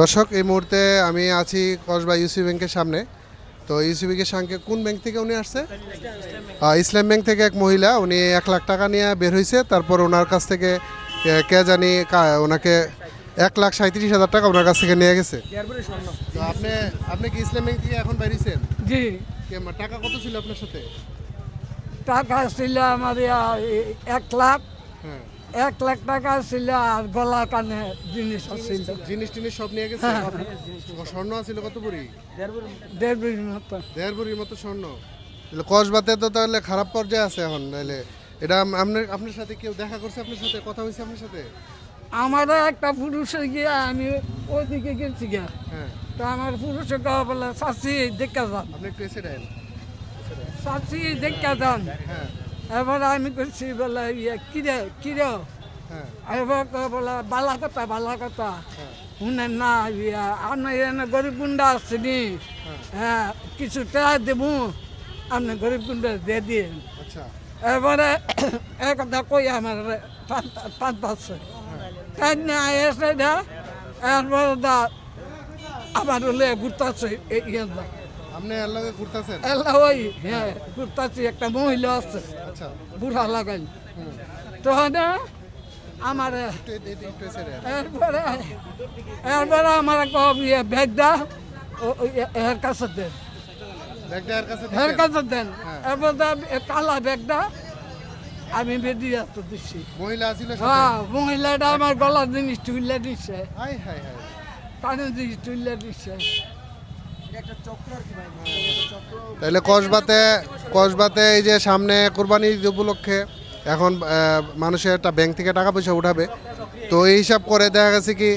দর্শক এই মুহূর্তে আমি আছি কসবা ইউসি ব্যাংকের সামনে। তো ইউসি ব্যাংকের সঙ্গে কোন ব্যাংক থেকে উনি আসছে? ইসলাম ব্যাংক থেকে এক মহিলা উনি এক লাখ টাকা নিয়ে বের হয়েছে তারপর ওনার কাছ থেকে কে জানি ওনাকে এক লাখ সাঁত্রিশ হাজার টাকা ওনার কাছ থেকে নিয়ে গেছে। তো আপনি আপনি কি ইসলাম ব্যাংক থেকে এখন বেরিয়েছেন জি। টাকা কত ছিল আপনার সাথে? টাকা ছিল আমার এক লাখ। হ্যাঁ। এক লাখ টাকা ছিল আর গলা কানে জিনিস ছিল। জিনিস টিনিস সব নিয়ে গেছে? স্বর্ণ আছিল কত ভরি? দেড় বিঘির মতো। দেড় ভরির মতো স্বর্ণ। কসবাতে তো তাহলে খারাপ পর্যায়ে আছে এখন তাহলে এটা আপনার আপনার সাথে কেউ দেখা করছে আপনার সাথে? কথা হয়েছে আপনার সাথে? আমার একটা পুরুষে গিয়ে আমি ওইদিকে গেছি গিয়া। হ্যাঁ। তো আমার পুরুষে কওয়া বলে চাষি দেখা যান। আপনি একটু এসে দেন। চাষি দেখা যান। হ্যাঁ। এবার আমি করছি বলে ইয়ে কিরে কিরে? হ্যাঁ। এবার বলে বালা কথা বালা কথা। হ্যাঁ। শুনে না ইয়া আপনি এনে গরিব গুন্ডা আসছেনি হ্যাঁ। কিছু টাকা দেবো আপনি গরিব গুন্ডা দিয়ে দিন। আচ্ছা। এবারে এক কথা কই আমার টান পাচ্ছে টান না এসে দা এরপরে দা আমার ঘুরতেছে ইয়ে দা আপনি এর লগে ঘুরতেছেন? এলা ওই হ্যাঁ ঘুরতেছি একটা মহিলা আছে। আচ্ছা। বুড়া লাগাই। তো না আমার এরপরে এরপরে আমার ইয়ে ব্যাগটা ওই এর কাছে দেন। এর কাছে দেন। এরপর কালা ব্যাগটা আমি বেরিয়ে তো দিচ্ছি মহিলা ছিল হ্যাঁ মহিলাটা আমার গলার জিনিস তুলে দিচ্ছে কানের জিনিস তুলে দিচ্ছে তাহলে কসবাতে কসবাতে এই যে সামনে কোরবানি ঈদ উপলক্ষে এখন মানুষের একটা ব্যাংক থেকে টাকা পয়সা উঠাবে। তো এই হিসাব করে দেখা গেছে কি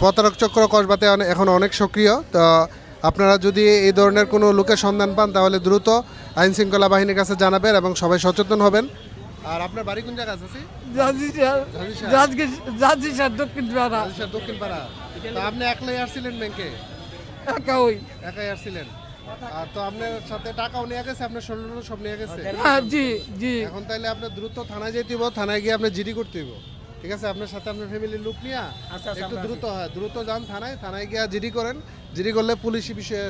প্রতারক চক্র কসবাতে এখন অনেক সক্রিয়। তো আপনারা যদি এই ধরনের কোনো লোকের সন্ধান পান তাহলে দ্রুত আইন শৃঙ্খলা বাহিনীর কাছে জানাবেন এবং সবাই সচেতন হবেন। আর আপনার বাড়ি কোন জায়গায় আছে জাজি জাজি জাজি দক্ষিণ পাড়া। দক্ষিণ পাড়া। আপনি একলাই আসছিলেন ব্যাংকে একা ওই। একাই আসছিলেন। আর তো আপনার সাথে টাকাও নিয়ে গেছে আপনার স্বর্ণ সব নিয়ে গেছে। হ্যাঁ জি জি। এখন তাইলে আপনার দ্রুত থানায় যেতে হইব থানায় গিয়ে আপনার জিডি করতে হইব। ঠিক আছে? আপনার সাথে আপনার ফ্যামিলির লোক নিয়ে একটু দ্রুত হয় দ্রুত যান থানায় থানায় গিয়ে জিডি করেন। জিডি করলে পুলিশি বিষয়ে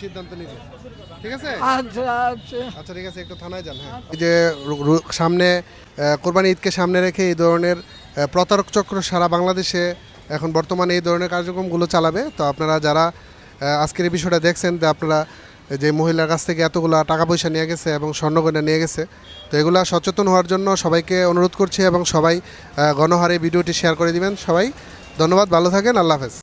সিদ্ধান্ত নিবে। ঠিক আছে? আচ্ছা আচ্ছা। আচ্ছা ঠিক আছে একটু থানায় যান হ্যাঁ। এই যে সামনে কোরবানি ঈদকে সামনে রেখে এই ধরনের প্রতারক চক্র সারা বাংলাদেশে এখন বর্তমানে এই ধরনের কার্যক্রমগুলো চালাবে। তো আপনারা যারা আজকের এই বিষয়টা দেখছেন যে আপনারা যে মহিলার কাছ থেকে এতগুলো টাকা পয়সা নিয়ে গেছে এবং স্বর্ণগয়না নিয়ে গেছে, তো এগুলো সচেতন হওয়ার জন্য সবাইকে অনুরোধ করছি এবং সবাই গণহারে ভিডিওটি শেয়ার করে দিবেন। সবাই, ধন্যবাদ, ভালো থাকেন, আল্লাহ হাফেজ।